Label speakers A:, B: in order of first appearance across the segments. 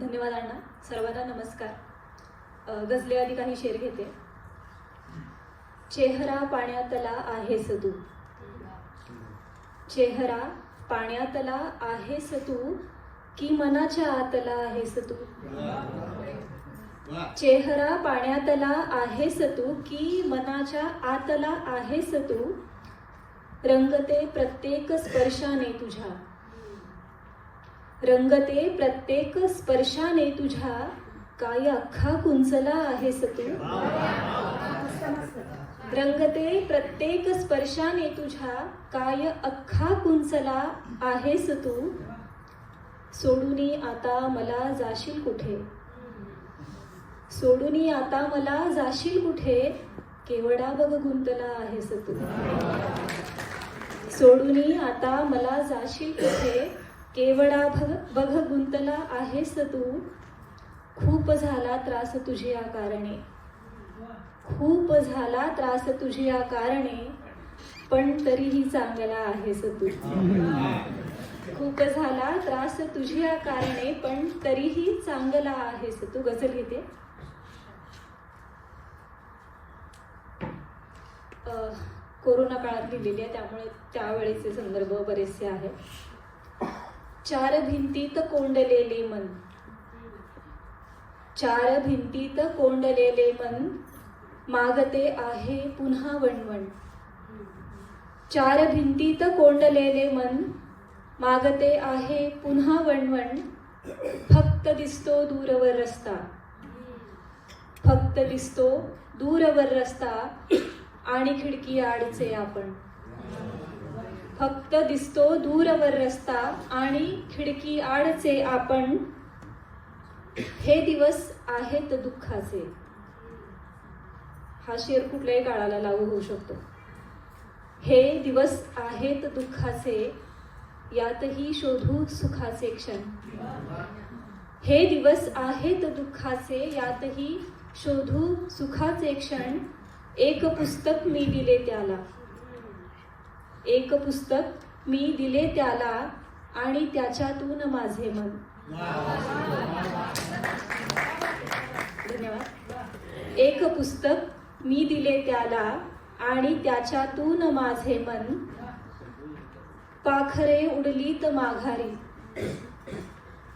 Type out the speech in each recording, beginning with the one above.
A: धन्यवाद अण्णा. सर्वांना नमस्कार. गजले आधी काही शेर घेते. चेहरा पाण्यातला आहेस तू चेहरा पाण्यातला आहेस तू की मनाच्या आतला आहेस तू चेहरा पाण्यातला आहेस तू की मनाच्या आतला आहेस तू रंगते प्रत्येक स्पर्शाने तुझ्या. रंगते प्रत्येक स्पर्शाने तुझ्या काय अख्खा कुंचला आहे तू रंगते प्रत्येक स्पर्शाने तुझ्या काय अख्खा कुंचला आहेस तू सोडूनी आता मला जाशील कुठे? सोडूनी आता मला जाशील कुठे? केवडा बघ गुंतला आहेस तू सोडूनी आता मला जाशील कुठे? केवडा भग बघ गुंतला आहेस तू. खूप झाला त्रास तुझी या कारणे. खूप झाला त्रास तुझ्या कारणे पण तरीही चांगला आहेस तू. खूप झाला त्रास तुझी या कारणे पण तरीही चांगला आहेस तू. गझल घेते कोरोना काळात लिहिलेली आहे त्यामुळे त्यावेळेचे संदर्भ बरेचसे आहेत. चार भिंतीत कोंडलेले मन. चार भिंतीत कोंडलेले मन मागते आहे पुन्हा वणवण. चार भिंतीत कोंडलेले मन मागते आहे पुन्हा वणवण. फक्त दिसतो दूरवर रस्ता. फक्त दिसतो दूरवर रस्ता आणि खिडकी आडचे आपण. फक्त दिसतो दूरवर रस्ता आणि खिडकी आडचे आपण. हे दिवस आहेत दुःखाचे. हा शेर कुठल्याही काळाला लागू होऊ शकतो. हे दिवस आहेत दुःखाचे यातही शोधू सुखाचे क्षण. हे दिवस आहेत दुःखाचे यातही शोधू सुखाचे क्षण. एक पुस्तक मी दिले त्याला. एक पुस्तक मी दिले त्याला आणि त्याच्यातून माझे मन. धन्यवाद. एक पुस्तक मी दिले त्याला आणि त्याच्यातून माझे मन. पाखरे उडलीत माघारी.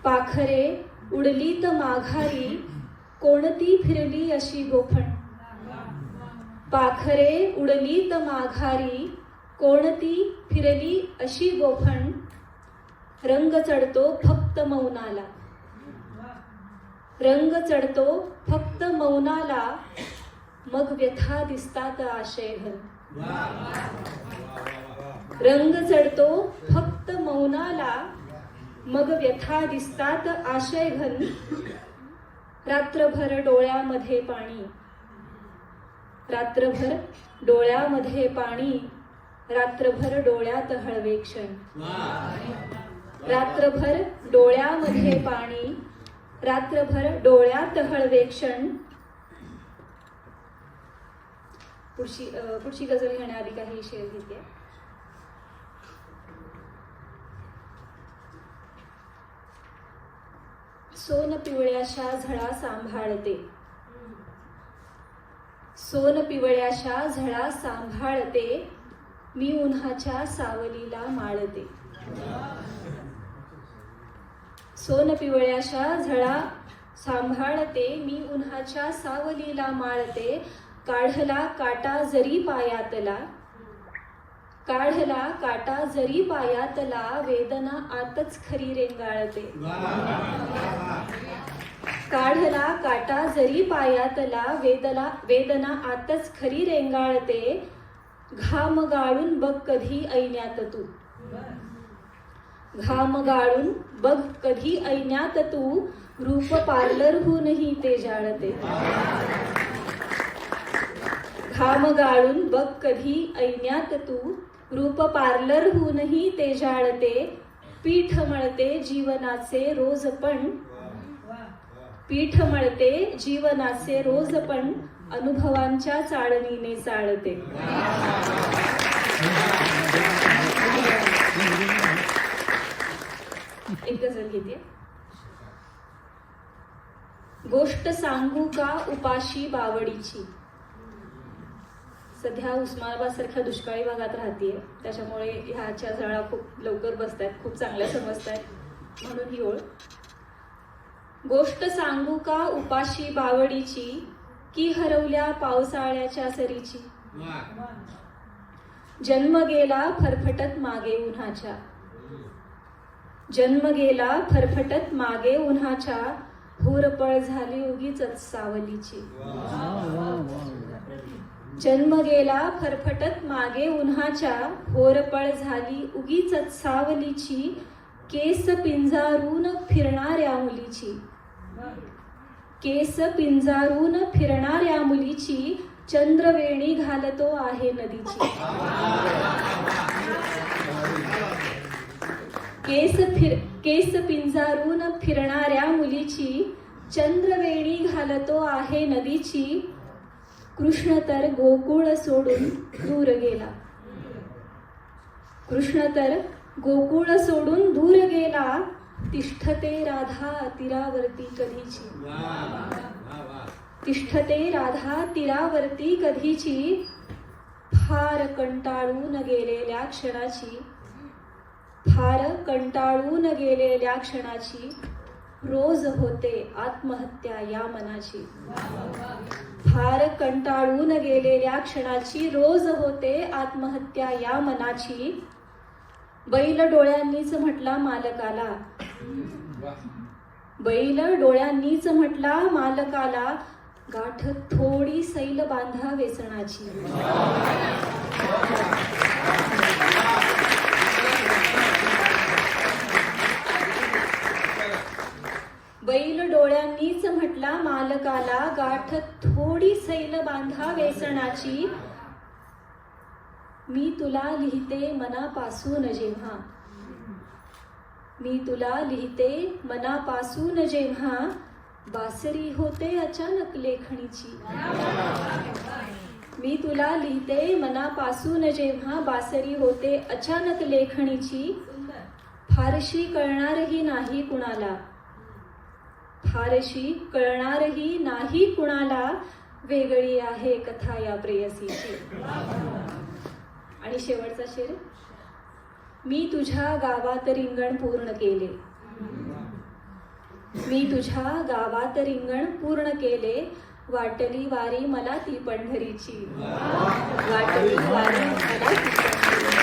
A: पाखरे उडलीत माघारी कोणती फिरली अशी गोफण? पाखरे उडलीत माघारी कोणती फिरली अशी गोफण रंग चढतो फक्त मौनाला. रंग चढतो फक्त मौनाला मग व्यथा दिसतात आशयघन. रंग चढतो फक्त मौनाला मग व्यथा दिसतात आशयघन. रात्रभर डोळ्यामध्ये पाणी. रात्रभर डोळ्यामध्ये पाणी. रात्रभर डोळ्यात हळवे क्षण. रात्रभर डोळ्यामध्ये पाणी. रात्रभर डोळ्यात हळवे क्षण. पुढची पुढची गजल घेण्याआधी काही शेअर घेते. सोन पिवळ्याशा झळा सांभाळते. सोन पिवळ्याशा झळा सांभाळते. मी उन्हाच्या सावलीला माळते. सोन पिवळ्याशा झळा सांभाळते मी उन्हाच्या सावलीला माळते. काढला काटा जरी पायातला काढला काटा जरी पायातला वेदना आतच खरी रेंगाळते. काढला काटा जरी पायातला वेदला वेदना आतच खरी रेंगाळते. घाम गाळून बघ कधी ऐन्यात तू. घाम गाळून बघ कधी ऐन्यात तू. रूप पार्लरहूनही ते जाळते घाम गाळून बघ कधी ऐन्यात तू. रूप पार्लरहूनही ते जाळते पीठ मळते जीवनाचे रोज पण. पीठ मळते जीवनाचे रोज पण. अनुभवांच्या चाळणीने चाळते. एक गजल घेते. गोष्ट सांगू का उपाशी बावडीची? सध्या उस्मानाबाद सारख्या दुष्काळी भागात राहते. त्याच्यामुळे ह्याच्या झळा खूप लवकर बसतायत खूप चांगल्या समजत आहेत म्हणून ही ओळ. गोष्ट सांगू का उपाशी बावडीची? की हरवल्या पावसाळ्याच्या सरीची? जन्म गेला फरफटत मागे उन्हाच्या. जन्म गेला फरफटत मागे उन्हाच्या. होरपळ झाली उगीच सावलीची. जन्म गेला फरफटत मागे उन्हाच्या. होरपळ झाली उगीच सावलीची. केस पिंजारून फिरणाऱ्या मुलीची. केस पिंजारून फिरणाऱ्या मुलीची चंद्रवेणी घालतो आहे नदीची. केस फिर केस पिंजारून फिरणाऱ्या मुलीची चंद्रवेणी घालतो आहे नदीची. कृष्ण तर गोकुळ सोडून दूर गेला. कृष्ण तर गोकुळ सोडून दूर गेला. तिष्ठते राधा तीरावरती कधीची? तिष्ठते राधा तीरावरती कधीची? फार कंटाळून गेलेल्या क्षणाची. फार कंटाळून गेलेल्या क्षणाची. रोज होते आत्महत्या या मनाची. फार कंटाळून गेलेल्या क्षणाची. रोज होते आत्महत्या या मनाची. बैल डोळ्यांनीच म्हटला मालकाला बैल डोळ्यांनीच म्हटला मालकाला गाठ थोडी सैल बांधा वेसणाची बैल डोळ्यांनीच म्हटला मालकाला गाठ थोडी सैल बांधा वेसणाची मी तुला लिहिते मनापासून जेव्हा. मी तुला लिहिते मनापासून जेव्हा बासरी होते अचानक लेखणीची. मी तुला लिहिते मनापासून जेव्हा बासरी होते अचानक लेखणीची. फारशी कळणारही नाही कुणाला. फारशी कळणारही नाही कुणाला. वेगळी आहे कथा या प्रेयसीची. आणि शेवटचा शेर? मी तुझ्या गावात रिंगण पूर्ण केले. मी तुझ्या गावात रिंगण पूर्ण केले. वाटली वारी मला ती पंढरीची. वाटली वारी मला ती पंढरीची.